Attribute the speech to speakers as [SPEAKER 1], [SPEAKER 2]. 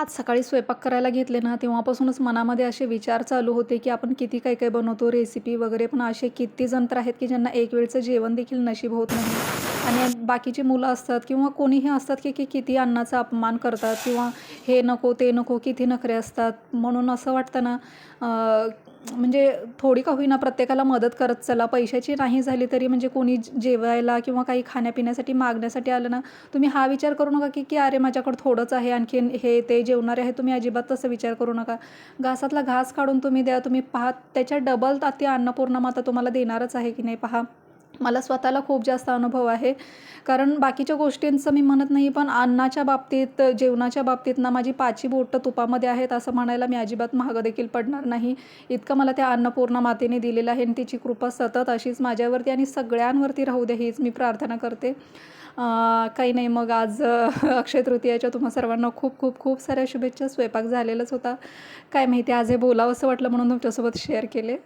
[SPEAKER 1] आज सकाळी स्वयंपाक करायला घेतले ना तेव्हापासूनच मनामध्ये असे विचार चालू होते की आपण किती काही काही बनवतो रेसिपी वगैरे. पण असे किती जंत्र आहेत की ज्यांना एक वेळचं जेवण देखील नशीब होत नाही. आणि बाकीची मुलं असतात किंवा कोणीही असतात की की किती अन्नाचा अपमान करतात किंवा हे नको ते नको किती नखरे असतात. म्हणून असं वाटतं ना म्हणजे थोडी का होईना प्रत्येकाला मदत करत चला. पैशाची नाही झाली तरी म्हणजे कोणी जेवायला किंवा काही खाण्यापिण्यासाठी मागण्यासाठी आलं ना तुम्ही हा विचार करू नका की की अरे माझ्याकडं थोडंच आहे आणखीन हे ते जेवणारे आहे तुम्ही अजिबात तसं विचार करू नका. घासातला घास काढून तुम्ही द्या तुम्ही पहा. त्याच्या डबल ती अन्नपूर्णा माता तुम्हाला देणारच आहे की नाही पहा. मला स्वतःला खूप जास्त अनुभव आहे. कारण बाकीच्या गोष्टींचं मी म्हणत नाही पण अन्नाच्या बाबतीत जेवणाच्या बाबतीत ना माझी पाची बोटं तुपामध्ये आहेत असं म्हणायला मी अजिबात महाग देखील पडणार नाही. इतकं मला त्या अन्नपूर्णा मातेने दिलेलं आहे आणि तिची कृपा सतत अशीच माझ्यावरती आणि सगळ्यांवरती राहू दे हीच मी प्रार्थना करते. काही नाही मग आज अक्षय तृतीयाच्या तुम्हा सर्वांना खूप खूप खूप साऱ्या शुभेच्छा. स्वयंपाक झालेलाच होता. काय माहिती आज हे बोलावं असं वाटलं म्हणून तुमच्यासोबत शेअर केले.